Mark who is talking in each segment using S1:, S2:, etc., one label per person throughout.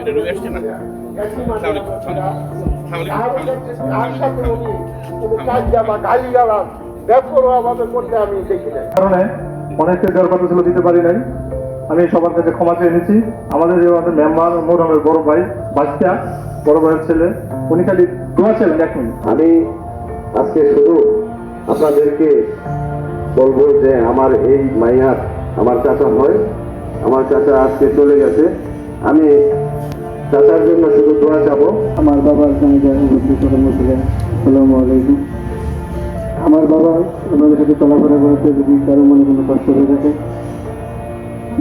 S1: এটা রুই আসছে না?
S2: কথা ছিল দিতে পারি নাই। আমি সবার কাছে ক্ষমা চেয়ে নিচ্ছি। আমাদের যে আমাদের মেম্বার মোরামের বড় ভাই বাচ্চা বড় ভাইয়ের ছেলে উনি খালি দোয়া ছিলেন এক মিনিট।
S3: আমি আজকে শুধু আপনাদেরকে বলব যে আমার এই মাইয়ার আমার চাচা হয় আমার চাচা আজকে চলে গেছে। আমি চাচার জন্য শুধু দোয়া চাবো।
S4: আমার বাবার আলাইকুম। আমার বাবা আমাদের সাথে চলাফেরা করেছে যদি কারও মনে কোনো কষ্ট হয়ে থাকে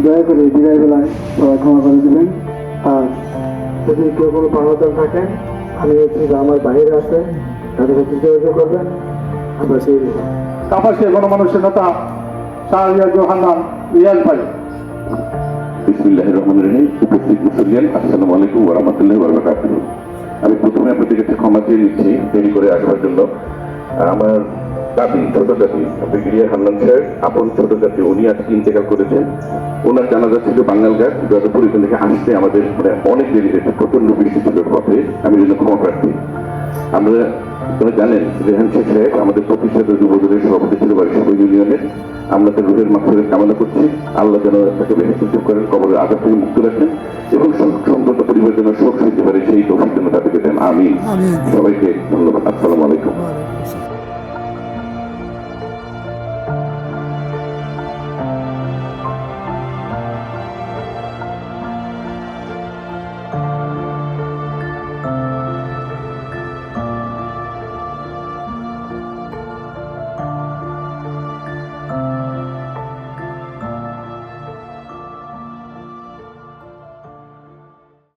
S4: দয়া করে বিদায় বেলায় সবাই ক্ষমা করে দেবেন। আর যদি কেউ কোনো পাওয়াদার থাকে আমি হচ্ছি যে আমার বাইরে আছে তাদের সাথে যোগাযোগ করবেন। আমরা সেই
S2: কাপাসিয়া গণমানুষের নেতা শাহরিয়া জোহান্নান রিয়াজ ভাই।
S5: বিসমুল্লাহ রহমান রহিম। উপস্থিত মুসলিয়ান আসসালামু আলাইকুম আমি প্রথমে আপনাদের কাছে ক্ষমা চেয়ে নিচ্ছি, দেরি করে আসবার জন্য। আমার দাবি, ছোট জাতি ব্রিগেডিয়ার হান্নান স্যার, আপন ছোট জাতি, উনি আজকে ইন্তেকাল করেছেন। ওনার জানাজা ছিল বাঙ্গালঘাট যাদবপুর এখান থেকে আসতে আমাদের মানে অনেক দেরি হয়েছে প্রচণ্ড বৃষ্টি ছিল পথে আমি জন্য ক্ষমা প্রার্থী। আমরা আপনারা জানেন রেহান শেখ সাহেব আমাদের প্রতিষ্ঠাতা যুবদলের সভাপতি ছিল বারিশাল ইউনিয়নের। আমরা তার রুহের মাধ্যমে কামনা করছি। আল্লাহ যেন তাকে বেহেস্ত করেন কবরের আঘাত থেকে মুক্ত রাখেন এবং সংক্রান্ত পরিবার যেন শোক হইতে পারে সেই তৌফিক যেন তাদেরকে দেন। আমি সবাইকে ধন্যবাদ। আসসালামু আলাইকুম।